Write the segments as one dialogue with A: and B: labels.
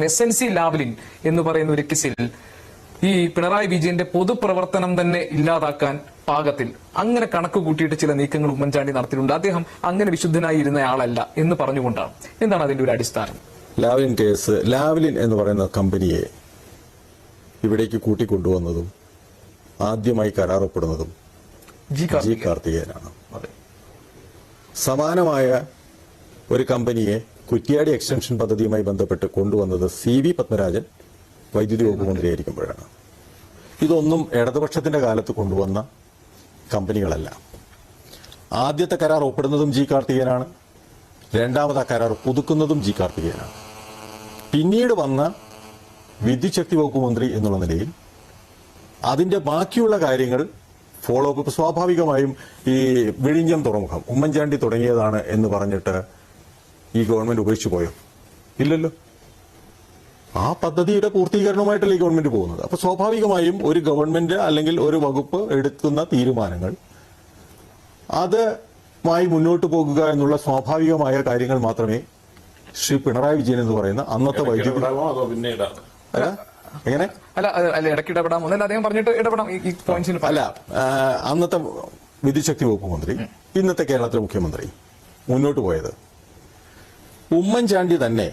A: S N C Lavalin എന്ന് പറയുന്ന ഒരു കേസിൽ ഈ പിണറായി വിജയന്റെ പൊതുപ്രവർത്തനം തന്നെ ഇല്ലാതാക്കാൻ പാകത്തിൽ അങ്ങനെ കണക്ക് കൂട്ടിയിട്ട് ചില നീക്കങ്ങൾ ഉമ്മൻചാണ്ടി നടത്തിയിട്ടുണ്ട്. അദ്ദേഹം അങ്ങനെ വിശുദ്ധനായി ഇരുന്ന ആളല്ല എന്ന് പറഞ്ഞുകൊണ്ടാണ്. എന്താണ് അതിന്റെ ഒരു അടിസ്ഥാനം?
B: ലാവ്ലിൻ കേസ് ലാവ്ലിൻ എന്ന് പറയുന്ന കമ്പനിയെ ഇവിടേക്ക് കൂട്ടിക്കൊണ്ടുവന്നതും ആദ്യമായി കരാറപ്പെടുന്നതും
A: ജി
B: ജി
A: കാർത്തിക്
B: കാർത്തികേയനാണ്. സമാനമായ ഒരു കമ്പനിയെ കുറ്റ്യാടി എക്സ്റ്റൻഷൻ പദ്ധതിയുമായി ബന്ധപ്പെട്ട് കൊണ്ടുവന്നത് സി വി പത്മരാജൻ വൈദ്യുതി വകുപ്പ് മന്ത്രിയായിരിക്കുമ്പോഴാണ്. ഇതൊന്നും ഇടതുപക്ഷത്തിന്റെ കാലത്ത് കൊണ്ടുവന്ന കമ്പനികളല്ല. ആദ്യത്തെ കരാർ ഒപ്പിടുന്നതും ജി കാർത്തികേയനാണ്. ആ കരാർ പുതുക്കുന്നതും ജി കാർത്തികേയനാണ്. പിന്നീട് വന്ന വിദ്യുച്ഛക്തി വകുപ്പ് മന്ത്രി എന്നുള്ള നിലയിൽ അതിന്റെ ബാക്കിയുള്ള കാര്യങ്ങൾ ഫോളോ അപ്പ് സ്വാഭാവികമായും ഈ വിഴിഞ്ഞം തുറമുഖം ഉമ്മൻചാണ്ടി തുടങ്ങിയതാണ് എന്ന് പറഞ്ഞിട്ട് ഈ ഗവൺമെന്റ് ഉപേക്ഷിച്ചു പോയോ? ഇല്ലല്ലോ. ആ പദ്ധതിയുടെ പൂർത്തീകരണവുമായിട്ടല്ലേ ഈ ഗവൺമെന്റ് പോകുന്നത്. അപ്പൊ സ്വാഭാവികമായും ഒരു ഗവൺമെന്റ് അല്ലെങ്കിൽ ഒരു വകുപ്പ് എടുക്കുന്ന തീരുമാനങ്ങൾ അതുമായി മുന്നോട്ട് പോകുക എന്നുള്ള സ്വാഭാവികമായ കാര്യങ്ങൾ മാത്രമേ ശ്രീ പിണറായി വിജയൻ എന്ന് പറയുന്ന അന്നത്തെ വൈദ്യുതി എങ്ങനെ?
A: അല്ല ഇടയ്ക്ക് അദ്ദേഹം പറഞ്ഞിട്ട് ഇടപെടാം. ഈ- പോയിന്റ്സിൽ
B: അല്ല അന്നത്തെ വിദ്യുശക്തി വകുപ്പ് മന്ത്രി ഇന്നത്തെ കേരളത്തിലെ മുഖ്യമന്ത്രി മുന്നോട്ട് പോയത് ഉമ്മൻചാണ്ടി തന്നെ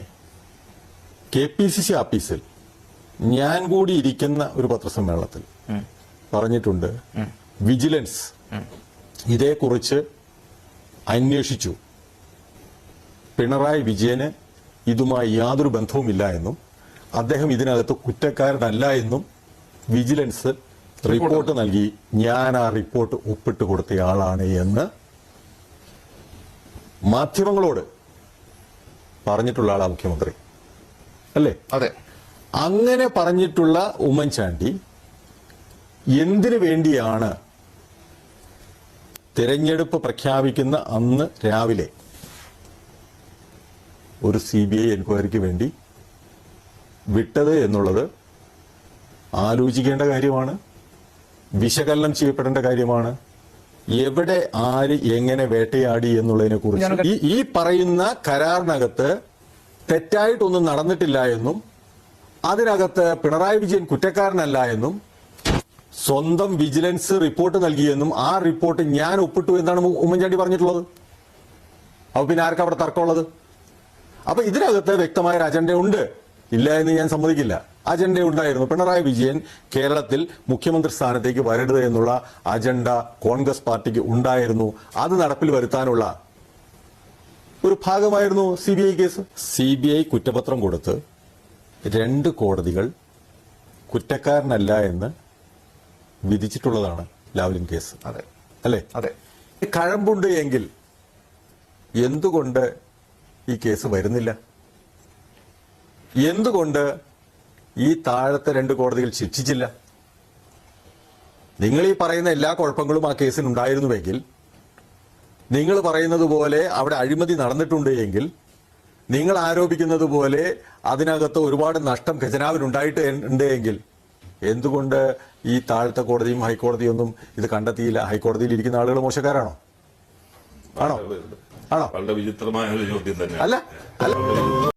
B: കെ പി സി സി ഓഫീസിൽ ഞാൻ കൂടി ഇരിക്കുന്ന ഒരു പത്രസമ്മേളനത്തിൽ പറഞ്ഞിട്ടുണ്ട് വിജിലൻസ് ഇതേക്കുറിച്ച് അന്വേഷിച്ചു. പിണറായി വിജയന് ഇതുമായി യാതൊരു ബന്ധവുമില്ല എന്നും അദ്ദേഹം ഇതിനകത്ത് കുറ്റക്കാരനല്ല എന്നും വിജിലൻസ് റിപ്പോർട്ട് നൽകി. ഞാൻ ആ റിപ്പോർട്ട് ഒപ്പിട്ട് കൊടുത്തയാളാണ് എന്ന് മാധ്യമങ്ങളോട് പറഞ്ഞിട്ടുള്ള ആളാ മുഖ്യമന്ത്രി. അല്ലേ?
A: അതെ.
B: അങ്ങനെ പറഞ്ഞിട്ടുള്ള ഉമ്മൻചാണ്ടി എന്തിനു വേണ്ടിയാണ് തിരഞ്ഞെടുപ്പ് പ്രഖ്യാപിക്കുന്ന അന്ന് രാവിലെ ഒരു സി ബി ഐ എൻക്വയറിക്ക് വേണ്ടി വിട്ടത് എന്നുള്ളത് ആലോചിക്കേണ്ട കാര്യമാണ് വിശകലനം ചെയ്യപ്പെടേണ്ട കാര്യമാണ് എവിടെ ആര് എങ്ങനെ വേട്ടയാടി എന്നുള്ളതിനെ കുറിച്ച്. ഈ ഈ പറയുന്ന കരാറിനകത്ത് തെറ്റായിട്ടൊന്നും നടന്നിട്ടില്ല എന്നും അതിനകത്ത് പിണറായി വിജയൻ കുറ്റക്കാരനല്ല എന്നും സ്വന്തം വിജിലൻസ് റിപ്പോർട്ട് നൽകിയെന്നും ആ റിപ്പോർട്ട് ഞാൻ ഒപ്പിട്ടു എന്നാണ് ഉമ്മ- ഉമ്മൻചാണ്ടി പറഞ്ഞിട്ടുള്ളത്. അപ്പൊ പിന്നെ ആർക്കവിടെ തർക്കമുള്ളത്? അപ്പൊ ഇതിനകത്ത് വ്യക്തമായ ഒരു അജണ്ട ഉണ്ട് ഇല്ല എന്ന് ഞാൻ സമ്മതിക്കില്ല. അജണ്ട ഉണ്ടായിരുന്നു. പിണറായി വിജയൻ കേരളത്തിൽ മുഖ്യമന്ത്രി സ്ഥാനത്തേക്ക് വരരുത് എന്നുള്ള അജണ്ട കോൺഗ്രസ് പാർട്ടിക്ക് ഉണ്ടായിരുന്നു. അത് നടപ്പിൽ വരുത്താനുള്ള ഒരു ഭാഗമായിരുന്നു C B I case. C B I കുറ്റപത്രം കൊടുത്ത് രണ്ട് കോടതികൾ കുറ്റക്കാരനല്ല എന്ന് വിധിച്ചിട്ടുള്ളതാണ് ലാവ്ലിൻ കേസ്.
A: അതെ.
B: അല്ലേ?
A: അതെ.
B: കഴമ്പുണ്ട് എങ്കിൽ എന്തുകൊണ്ട് ഈ കേസ് വരുന്നില്ല? എന്തുകൊണ്ട് ഈ താഴത്തെ രണ്ട് കോടതികൾ ശിക്ഷിച്ചില്ല? നിങ്ങൾ ഈ പറയുന്ന എല്ലാ കുഴപ്പങ്ങളും ആ കേസിൽ ഉണ്ടായിരുന്നുവെങ്കിൽ നിങ്ങൾ പറയുന്നത് പോലെ അവിടെ അഴിമതി നടന്നിട്ടുണ്ട് എങ്കിൽ നിങ്ങൾ ആരോപിക്കുന്നത് പോലെ അതിനകത്ത് ഒരുപാട് നഷ്ടം ഖജനാവിനുണ്ടായിട്ട് ഉണ്ട് എങ്കിൽ എന്തുകൊണ്ട് ഈ താഴത്തെ കോടതിയും ഹൈക്കോടതിയൊന്നും ഇത് കണ്ടെത്തിയില്ല? ഹൈക്കോടതിയിൽ ഇരിക്കുന്ന ആളുകൾ മോശക്കാരാണോ? ആണോ? ആണോ?
C: വളരെ വിചിത്രമായ ഒരു ചോദ്യം തന്നെ.
B: അല്ല അല്ല.